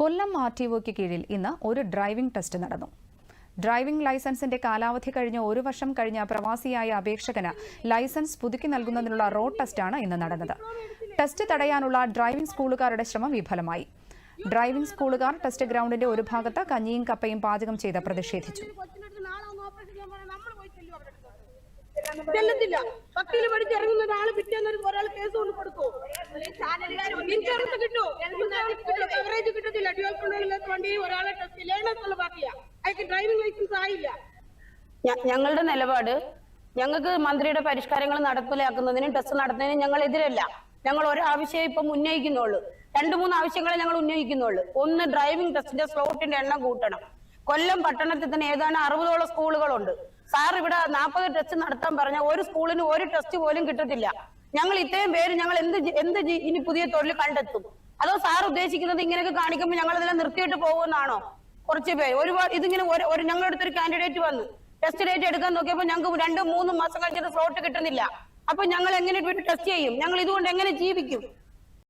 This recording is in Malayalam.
കൊല്ലം ആർ ടി ഒക്ക് കീഴിൽ ഇന്ന് ഒരു ഡ്രൈവിംഗ് ടെസ്റ്റ് നടന്നു. ഡ്രൈവിംഗ് ലൈസൻസിന്റെ കാലാവധി കഴിഞ്ഞ ഒരു വർഷം കഴിഞ്ഞ പ്രവാസിയായ അപേക്ഷകന് ലൈസൻസ് പുതുക്കി നൽകുന്നതിനുള്ള റോഡ് ടെസ്റ്റാണ് ഇന്ന് നടന്നത്. ടെസ്റ്റ് തടയാനുള്ള ഡ്രൈവിംഗ് സ്കൂളുകാരുടെ ശ്രമം വിഫലമായി. ഡ്രൈവിംഗ് സ്കൂളുകാർ ടെസ്റ്റ് ഗ്രൗണ്ടിന്റെ ഒരു ഭാഗത്ത് കഞ്ഞിയും കപ്പയും പാചകം ചെയ്ത് പ്രതിഷേധിച്ചു. ഒരാൾ പിറ്റേന്ന് ഒരാൾ കേസ് കൊണ്ട് കൊടുക്കും കിട്ടൂ. കിട്ടത്തില്ല ഡ്യുവൽ കൊണ്ടുള്ള വണ്ടി ഒരാളെ ടെസ്റ്റ് ലേണേഴ്സ് ഉള്ള പാർട്ടിയാ അയാൾക്ക് ഡ്രൈവിംഗ് ലൈസൻസ് ആയില്ല. ഞങ്ങളുടെ നിലപാട് ഞങ്ങൾക്ക് മന്ത്രിയുടെ പരിഷ്കാരങ്ങൾ നടപ്പിലാക്കുന്നതിനും ടെസ്റ്റ് നടത്തുന്നതിനും ഞങ്ങൾ എതിരല്ല ഞങ്ങൾ ഒരാവശ്യം ഇപ്പം ഉന്നയിക്കുന്നുള്ളൂ. രണ്ടു മൂന്ന് ആവശ്യങ്ങളെ ഞങ്ങൾ ഉന്നയിക്കുന്നുള്ളൂ. ഒന്ന് ഡ്രൈവിംഗ് ടെസ്റ്റിന്റെ സ്ലോട്ടിന്റെ എണ്ണം കൂട്ടണം. കൊല്ലം പട്ടണത്തിൽ തന്നെ ഏതാണ്ട് അറുപതോളം സ്കൂളുകളുണ്ട്. സാർ ഇവിടെ നാൽപ്പത് ടെസ്റ്റ് നടത്താൻ പറഞ്ഞ ഒരു സ്കൂളിന് ഒരു ടെസ്റ്റ് പോലും കിട്ടത്തില്ല. ഞങ്ങൾ ഇത്രയും പേര് ഞങ്ങൾ എന്ത് എന്ത് ഇനി പുതിയ തൊഴിൽ കണ്ടെത്തും? അതോ സാർ ഉദ്ദേശിക്കുന്നത് ഇങ്ങനെയൊക്കെ കാണിക്കുമ്പോൾ ഞങ്ങൾ ഇതെല്ലാം നിർത്തിയിട്ട് പോകുമെന്നാണോ കുറച്ച് പേര്. ഒരുപാട് ഇതിങ്ങനെ ഒരു ഞങ്ങളുടെ അടുത്തൊരു കാൻഡിഡേറ്റ് വന്നു. ടെസ്റ്റ് ഡേറ്റ് എടുക്കാൻ നോക്കിയപ്പോൾ ഞങ്ങൾക്ക് രണ്ടും മൂന്നും മാസം കഴിഞ്ഞിട്ട് സ്ലോട്ട് കിട്ടുന്നില്ല. അപ്പൊ ഞങ്ങൾ എങ്ങനെ ടെസ്റ്റ് ചെയ്യും? ഞങ്ങൾ ഇതുകൊണ്ട് എങ്ങനെ ജീവിക്കും?